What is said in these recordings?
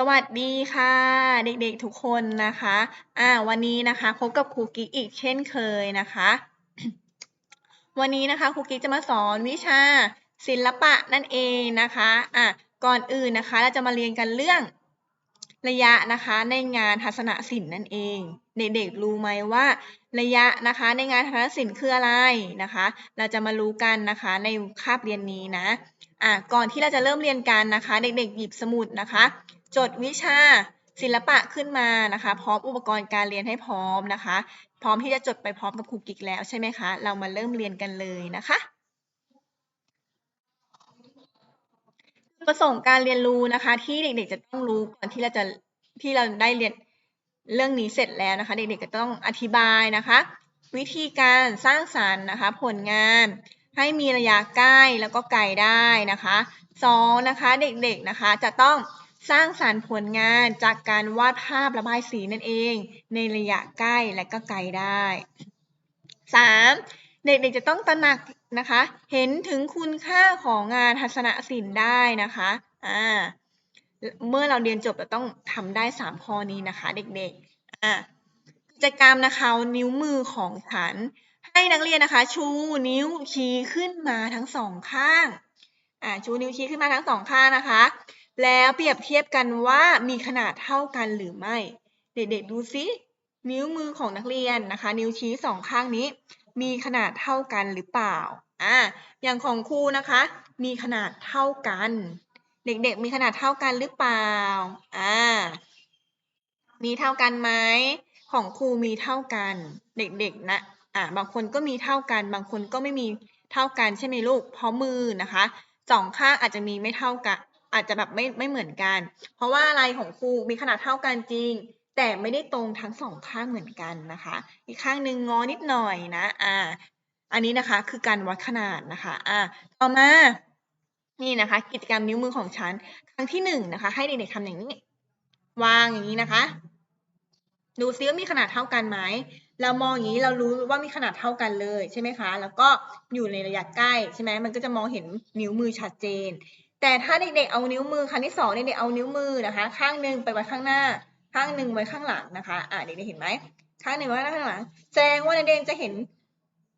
สวัสดีค่ะ เด็กๆทุกคนนะคะอ่าวันนี้นะคะพบกับครูกิ๊กอีกเช่นเคยนะคะ วันนี้นะคะครูกิ๊กจะมาสอนวิชาศิลปะนั่นเองนะคะอะก่อนอื่นนะคะเราจะมาเรียนกันเรื่องระยะนะคะในงานทัศนศิลป์นั่นเอง เด็กๆรู้ไหมว่าระยะนะคะในงานทัศนศิลป์คืออะไรนะคะ เราจะมารู้กันนะคะในคาบเรียนนี้นะ อะก่อนที่เราจะเริ่มเรียนกันนะคะ เด็กๆ หยิบสมุดนะคะ จดวิชาศิลปะขึ้นมานะคะ พร้อมอุปกรณ์การเรียนให้พร้อมนะคะ พร้อมที่จะจดไปพร้อมกับครูกิกแล้วใช่ไหมคะ เรามาเริ่มเรียนกันเลยนะคะประสงค์การเรียนรู้นะคะ ที่เด็กๆจะต้องรู้ก่อนที่เราจะที่เราได้เรียนเรื่องนี้เสร็จแล้วนะคะ เด็กๆก็ต้องอธิบายนะคะ วิธีการสร้างสรรค์นะคะ ผลงาน ให้มีระยะใกล้แล้วก็ไกลได้นะคะสองนะคะเด็กๆนะคะจะต้องสร้างสรรค์ผลงานจากการวาดภาพระบายสีนั่นเอง ในระยะใกล้และก็ไกลได้ 3. เด็กๆจะต้องตระหนักนะคะ เห็นถึงคุณค่าของงานทัศนศิลป์ได้นะคะอ่าเมื่อเราเรียนจบเราต้องทำได้ 3 ข้อนี้นะคะ เด็กๆอ่ากิจกรรมนะคะนิ้วมือของฉัน ให้นักเรียนนะคะ ชูนิ้วชี้ขึ้นมาทั้งสองข้างอ่าชูนิ้วชี้ขึ้นมาทั้งสองข้างนะคะ แล้วเปรียบเทียบกันว่ามีขนาดเท่ากันหรือไม่ เด็กๆดูซินิ้วมือของนักเรียนนะคะ นิ้วชี้สองข้างนี้ มีขนาดเท่ากันหรือเปล่าอ่าอย่างของครูนะคะ มีขนาดเท่ากัน เด็กๆมีขนาดเท่ากันหรือเปล่าอ่ามีเท่ากันไหมของครูมีเท่ากัน เด็กๆนะ อ่าบางคนก็มีเท่ากัน บางคนก็ไม่มีเท่ากันใช่ไหมลูก เพราะมือนะคะสองข้างอาจจะมีไม่เท่ากัน อาจจะแบบไม่ไม่เหมือนกัน เพราะว่าอะไรของครูมีขนาดเท่ากันจริง แต่ไม่ได้ตรงทั้งสองข้างเหมือนกันนะคะ อีกข้างหนึ่งงอนิดหน่อยนะ อ่า อันนี้นะคะคือการวัดขนาดนะคะ อ่า ต่อมา นี่นะคะ กิจกรรมนิ้วมือของฉัน ครั้งที่หนึ่งนะคะ ให้เด็กๆทำอย่างนี้ วางอย่างนี้นะคะ ดูซิว่ามีขนาดเท่ากันไหม เรามองอย่างนี้เรารู้ว่ามีขนาดเท่ากันเลยใช่ไหมคะ แล้วก็อยู่ในระยะใกล้ใช่ไหมมันก็จะมองเห็นนิ้วมือชัดเจน แต่ถ้าเด็กๆเอานิ้วมือครั้งที่สองเด็กๆเอานิ้วมือนะคะ ข้างหนึ่งไปไว้ข้างหน้า ข้างหนึ่งไว้ข้างหลังนะคะอ่าเด็กๆเห็นไหมข้างหนึ่งไว้ข้างหลังแสดงว่าเด็กๆจะเห็น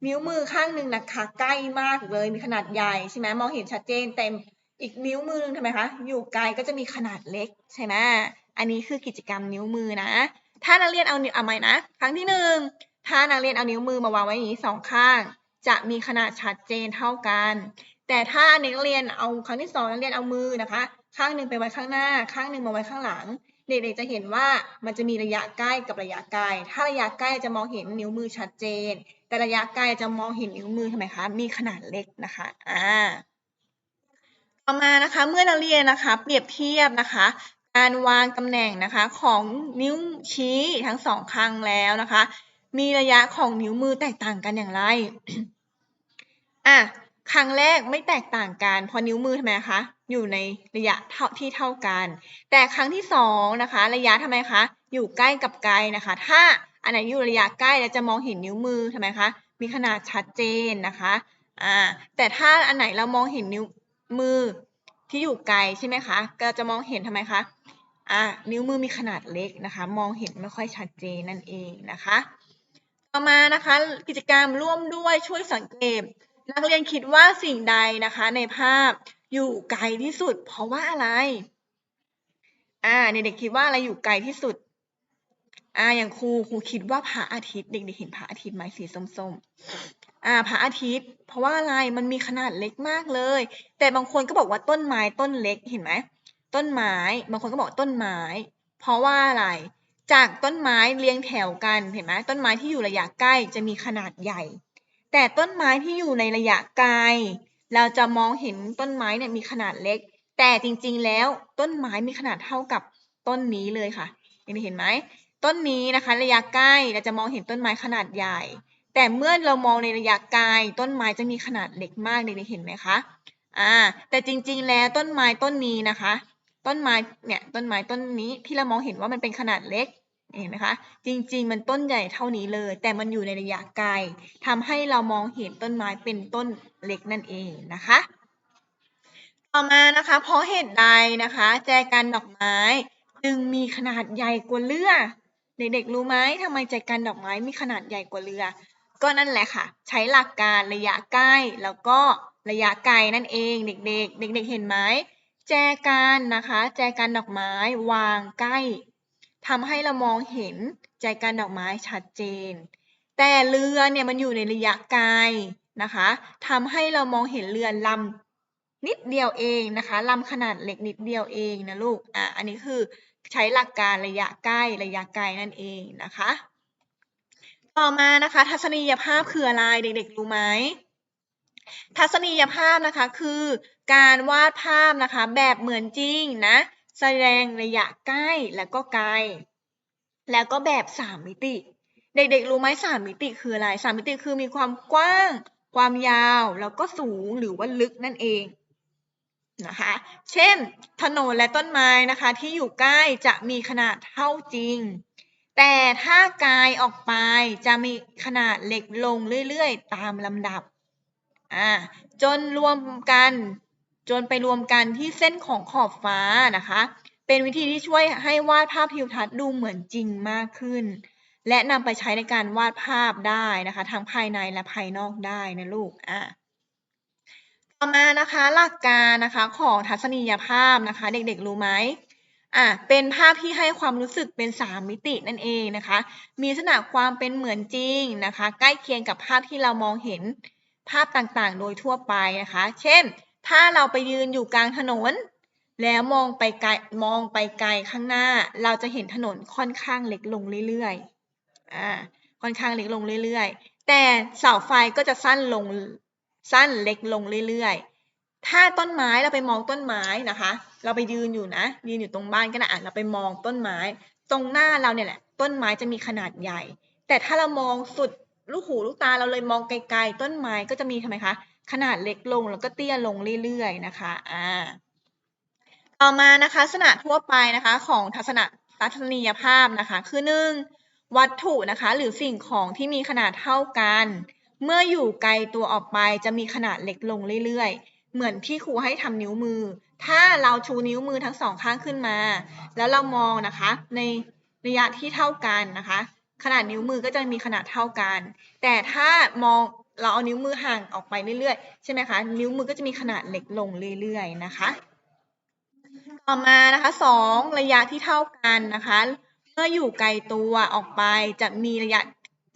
นิ้วมือข้างหนึ่งนะคะใกล้มากเลยมีขนาดใหญ่ใช่ไหมมองเห็นชัดเจนเต็มอีกนิ้วมือนึงทำไมคะอยู่ไกลก็จะมีขนาดเล็กใช่ไหมอันนี้คือกิจกรรมนิ้วมือนะ ถ้านักเรียนเอานิ้วเอาไหมนะ ครั้งที่หนึ่งถ้านักเรียนเอานิ้วมือมาวางไว้อย่างนี้สองข้าง จะมีขนาดชัดเจนเท่ากัน แต่ถ้านักเรียนเอาครั้งที่สองนักเรียนเอามือนะคะ ข้างหนึ่งไปไว้ข้างหน้า ข้างหนึ่งมาไว้ข้างหลัง เด็กๆจะเห็นว่ามันจะมีระยะใกล้กับระยะไกล ถ้าระยะใกล้จะมองเห็นนิ้วมือชัดเจน แต่ระยะไกลจะมองเห็นนิ้วมือทำไมคะ มีขนาดเล็กนะคะ อ่า ต่อมานะคะ เมื่อนักเรียนนะคะ เปรียบเทียบนะคะ การวางตำแหน่งนะคะของนิ้วชี้ทั้งสองข้างแล้วนะคะ มีระยะของนิ้วมือแตกต่างกันอย่างไร อะครั้งแรกไม่แตกต่างกันเพราะนิ้วมือทำไมคะอยู่ในระยะเท่าที่เท่ากัน แต่ครั้งที่สองนะคะ ระยะทำไมคะอยู่ใกล้กับไกลนะคะ ถ้าอันไหนอยู่ระยะใกล้เราจะมองเห็นนิ้วมือทำไมคะมีขนาดชัดเจนนะคะอ่าแต่ถ้าอันไหนเรามองเห็นนิ้วมือที่อยู่ไกลใช่ไหมคะก็จะมองเห็นทำไมคะ อ่านิ้วมือมีขนาดเล็กนะคะ มองเห็นไม่ค่อยชัดเจนนั่นเองนะคะ ต่อมานะคะ กิจกรรมร่วมด้วยช่วยสังเกต นักเรียนคิดว่าสิ่งใดนะคะ ในภาพอยู่ไกลที่สุด เพราะว่าอะไร อ่าเด็กๆคิดว่าอะไรอยู่ไกลที่สุด อ่าอย่างครูครูคิดว่าพระอาทิตย์เด็กๆเห็นพระอาทิตย์ไหมสีส้มๆ อ่าพระอาทิตย์ เพราะว่าอะไรมันมีขนาดเล็กมากเลย แต่บางคนก็บอกว่าต้นไม้ต้นเล็กเห็นไหม ต้นไม้บางคนก็บอกต้นไม้ เพราะว่าอะไร จากต้นไม้เรียงแถวกันเห็นไหมต้นไม้ที่อยู่ระยะใกล้จะมีขนาดใหญ่ แต่ต้นไม้ที่อยู่ในระยะไกล เราจะมองเห็นต้นไม้เนี่ยมีขนาดเล็ก แต่จริงๆแล้วต้นไม้มีขนาดเท่ากับต้นนี้เลยค่ะเห็นไหมต้นนี้นะคะระยะใกล้เราจะมองเห็นต้นไม้ขนาดใหญ่ แต่เมื่อเรามองในระยะไกลต้นไม้จะมีขนาดเล็กมากเด็กๆเห็นไหมคะอ่าแต่จริงๆแล้วต้นไม้ต้นนี้นะคะ ต้นไม้เนี่ยต้นไม้ต้นนี้ที่เรามองเห็นว่ามันเป็นขนาดเล็กเห็นไหมคะจริงๆ มันต้นใหญ่เท่านี้เลย แต่มันอยู่ในระยะไกลทำให้เรามองเห็นต้นไม้เป็นต้นเล็กนั่นเองนะคะ ต่อมานะคะ เพราะเหตุใดนะคะ แจกันดอกไม้ จึงมีขนาดใหญ่กว่าเรือ เด็กๆรู้ไหมทำไมใจกลารดอกไม้มีขนาดใหญ่กว่าเรือ ก็นั่นแหละค่ะ ใช้หลักการระยะใกล้แล้วก็ระยะไกลนั่นเอง เด็กๆ เด็ก ๆ เห็นไหม แจกันนะคะ แจกันดอกไม้วางใกล้ทำให้เรามองเห็นใจกลารดอกไม้ชัดเจน แต่เรือเนี่ยมันอยู่ในระยะไกลนะคะทำให้เรามองเห็นเรือลำนิดเดียวเองนะคะลำขนาดเล็กนิดเดียวเองนะลูกอะอันนี้คือใช้หลักการระยะใกล้ระยะไกลนั่นเองนะคะ ต่อมานะคะ ทัศนียภาพคืออะไรเด็กๆรู้ไหม ทัศนียภาพนะคะคือการวาดภาพนะคะแบบเหมือนจริงนะ แสดงระยะใกล้แล้วก็ไกล แล้วก็แบบสามมิติ เด็กๆ รู้ไหมสามมิติคืออะไรสามมิติคือมีความกว้าง ความยาว แล้วก็สูงหรือว่าลึกนั่นเองนะคะ เช่น ถนนและต้นไม้นะคะที่อยู่ใกล้จะมีขนาดเท่าจริง แต่ถ้ากายออกไปจะมีขนาดเล็กลงเรื่อยๆ ตามลำดับ อ่าจนรวมกัน จนไปรวมกันที่เส้นของขอบฟ้านะคะ เป็นวิธีที่ช่วยให้วาดภาพทิวทัศน์ดูเหมือนจริงมากขึ้น และนำไปใช้ในการวาดภาพได้นะคะ ทั้งภายในและภายนอกได้นะลูกอ่าต่อมานะคะหลักการนะคะของทัศนียภาพนะคะ เด็กๆรู้ไหมอะเป็นภาพที่ให้ความรู้สึกเป็นสามมิตินั่นเองนะคะ มีลักษณะความเป็นเหมือนจริงนะคะ ใกล้เคียงกับภาพที่เรามองเห็น ภาพต่างๆ โดยทั่วไปนะคะ เช่น ถ้าเราไปยืนอยู่กลางถนน แล้วมองไปไกลมองไปไกลข้างหน้า เราจะเห็นถนนค่อนข้างเล็กลงเรื่อยๆอ่าค่อนข้างเล็กลงเรื่อยๆ แต่เสาไฟก็จะสั้นลงสั้นเล็กลงเรื่อยๆ ถ้าต้นไม้เราไปมองต้นไม้นะคะ เราไปยืนอยู่นะ ยืนอยู่ตรงบ้านก็ได้อะเราไปมองต้นไม้ ตรงหน้าเราเนี่ยแหละ ต้นไม้จะมีขนาดใหญ่ แต่ถ้าเรามองสุด ลูกหูลูกตาเราเลยมองไกลๆ ต้นไม้ก็จะมีทำไมคะ ขนาดเล็กลงแล้วก็เตี้ยลงเรื่อยๆนะคะอ่าต่อมานะคะลักษณะทั่วไปนะคะของทัศนทัศนียภาพนะคะคือหนึ่งวัตถุนะคะหรือสิ่งของที่มีขนาดเท่ากัน เมื่ออยู่ไกลตัวออกไปจะมีขนาดเล็กลงเรื่อยๆ เหมือนที่ครูให้ทำนิ้วมือ ถ้าเราชูนิ้วมือทั้งสองข้างขึ้นมา แล้วเรามองนะคะในระยะที่เท่ากันนะคะ ขนาดนิ้วมือก็จะมีขนาดเท่ากัน แต่ถ้ามองเราเอานิ้วมือห่างออกไปเรื่อยๆ ใช่ไหมคะ นิ้วมือก็จะมีขนาดเล็กลงเรื่อยๆ นะคะ ต่อมานะคะสองระยะที่เท่ากันนะคะ เมื่ออยู่ไกลตัวออกไปจะมีระยะ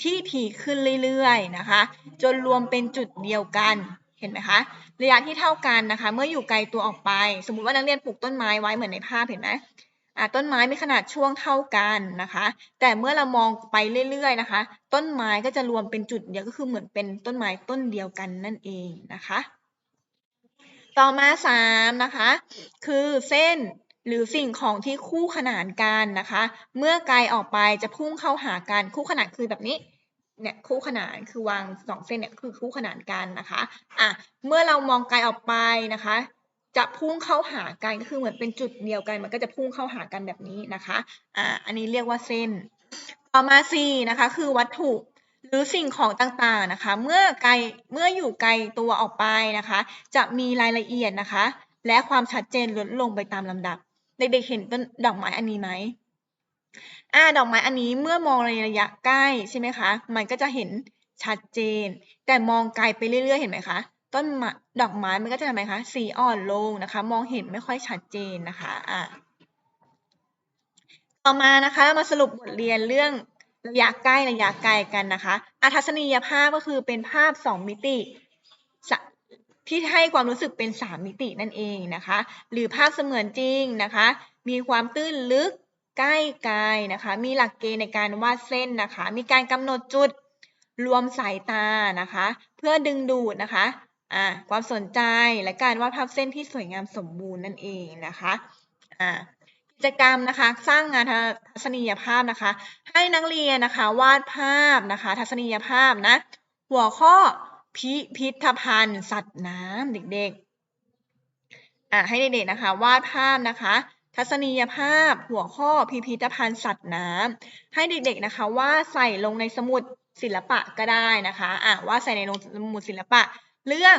ที่ถี่ขึ้นเรื่อยๆ นะคะ จนรวมเป็นจุดเดียวกัน เห็นไหมคะ ระยะที่เท่ากันนะคะ เมื่ออยู่ไกลตัวออกไป สมมุติว่านักเรียนปลูกต้นไม้ไว้เหมือนในภาพเห็นไหม ต้นไม้มีขนาดช่วงเท่ากันนะคะ แต่เมื่อเรามองไปเรื่อย ๆ นะคะ ต้นไม้ก็จะรวมเป็นจุดเดียวก็คือเหมือนเป็นต้นไม้ต้นเดียวกันนั่นเองนะคะ ต่อมาสามนะคะ คือเส้นหรือสิ่งของที่คู่ขนานกันนะคะ เมื่อไกลออกไปจะพุ่งเข้าหากันคู่ขนานคือแบบนี้เนี่ยคู่ขนานคือวางสองเส้นเนี่ยคือคู่ขนานกันนะคะอะเมื่อเรามองไกลออกไปนะคะ จะพุ่งเข้าหากันก็คือเหมือนเป็นจุดเดียวกัน มันก็จะพุ่งเข้าหากันแบบนี้นะคะอ่าอันนี้เรียกว่าเส้น ต่อมาสี่นะคะคือวัตถุหรือสิ่งของต่างๆนะคะ เมื่อไกลเมื่ออยู่ไกลตัวออกไปนะคะ จะมีรายละเอียดนะคะ และความชัดเจนลดลงไปตามลำดับเด็กๆเห็นต้นดอกไม้อันนี้ไหมอ่าดอกไม้อันนี้เมื่อมองในระยะใกล้ใช่ไหมคะ มันก็จะเห็นชัดเจน แต่มองไกลไปเรื่อยๆ เห็นไหมคะ ต้นมดอกไม้มันก็จะทำไมคะสีอ่อนลงนะคะ มองเห็นไม่ค่อยชัดเจนนะคะอะต่อมานะคะมาสรุปบทเรียนเรื่องระยะใกล้ระยะไกลกันนะคะอัทัศนียภาพก็คือเป็นภาพ 2 มิติที่ให้ความรู้สึกเป็น 3 มิตินั่นเองนะคะ หรือภาพเสมือนจริงนะคะ มีความตื้นลึกใกล้ไกลนะคะ มีหลักเกณฑ์ในการวาดเส้นนะคะ มีการกำหนดจุดรวมสายตานะคะ เพื่อดึงดูดนะคะ อ่าความสนใจและการวาดภาพเส้นที่สวยงามสมบูรณ์นั่นเองนะคะอ่ากิจกรรมนะคะสร้างงานทัศนียภาพนะคะ ให้นักเรียนนะคะวาดภาพนะคะ ทัศนียภาพนะหัวข้อพิพิธภัณฑ์ สัตว์น้ำเด็กๆอ่าให้เด็กๆนะคะ วาดภาพนะคะ ทัศนียภาพ หัวข้อพิพิธภัณฑ์สัตว์น้ำให้เด็กๆนะคะวาดใส่ลงในสมุดศิลปะก็ได้นะคะอ่าว่าใส่ในสมุดศิลปะ เรื่อง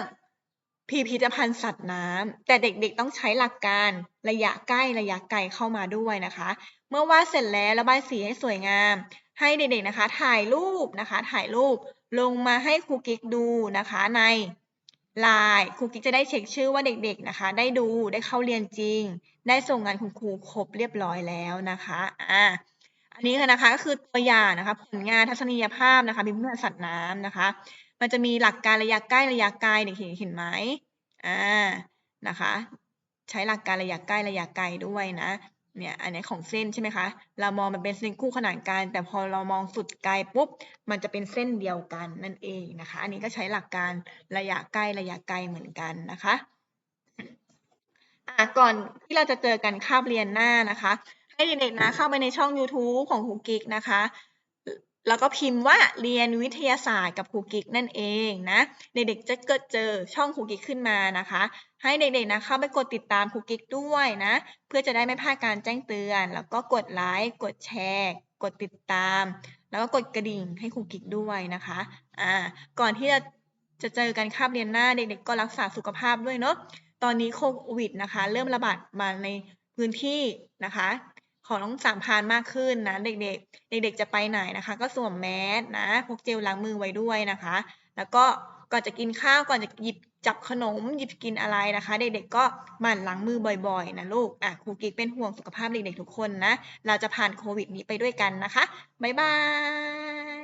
พิพิธภัณฑ์สัตว์น้ำแต่เด็กๆต้องใช้หลักการระยะใกล้ระยะไกลเข้ามาด้วยนะคะ เมื่อวาดเสร็จแล้วระบายสีให้สวยงาม ให้เด็กๆนะคะ ถ่ายรูปนะคะ ถ่ายรูปลงมาให้ครูกิ๊กดูนะคะในไลน์ครูกิ๊กจะได้เช็คชื่อว่าเด็กๆนะคะ ได้ดูได้เข้าเรียนจริง ได้ส่งงานคุณครูครบเรียบร้อยแล้วนะคะอ่าอันนี้ค่ะนะคะก็คือตัวอย่างนะคะ ผลงานทัศนียภาพนะคะพิพิธภัณฑ์สัตว์น้ำนะคะ มันจะมีหลักการระยะใกล้ระยะไกลเด็กเห็นเห็นไหมอ่านะคะ ใช้หลักการระยะใกล้ระยะไกลด้วยนะเนี่ยอันนี้ของเส้นใช่ไหมคะเรามองมันเป็นเส้นคู่ขนานกัน แต่พอเรามองสุดไกลปุ๊บมันจะเป็นเส้นเดียวกันนั่นเองนะคะ อันนี้ก็ใช้หลักการระยะใกล้ระยะไกลเหมือนกันนะคะก่อนที่เราจะเจอกันคาบเรียนหน้านะคะ ให้เด็กๆนะเข้าไปในช่อง YouTube ของครูกิกนะคะ แล้วก็พิมพ์ว่าเรียนวิทยาศาสตร์กับครูกิกนั่นเองนะ เด็กๆจะเกิดเจอช่องครูกิกขึ้นมานะคะ ให้เด็กๆนะเข้าไปกดติดตามครูกิกด้วยนะ เพื่อจะได้ไม่พลาดการแจ้งเตือน แล้วก็กดไลค์กดแชร์ กดติดตาม แล้วก็กดกระดิ่งให้ครูกิกด้วยนะคะอ่าก่อนที่จะจะเจอกันคาบเรียนหน้าเด็กๆก็รักษาสุขภาพด้วยเนาะตอนนี้โควิดนะคะ เริ่มระบาดมาในพื้นที่นะคะ ของน้องสามพานมากขึ้นนะเด็กๆ เด็กๆจะไปไหนนะคะ ก็สวมแมสนะพกเจลล้างมือไว้ด้วยนะคะ แล้วก็ก่อนจะกินข้าวก่อนจะหยิบจับขนมหยิบกินอะไรนะคะ เด็กๆก็หมั่นล้างมือบ่อยๆนะลูกอะครูกิ๊กเป็นห่วงสุขภาพเด็กๆทุกคนนะ เราจะผ่านโควิดนี้ไปด้วยกันนะคะ บ๊ายบาย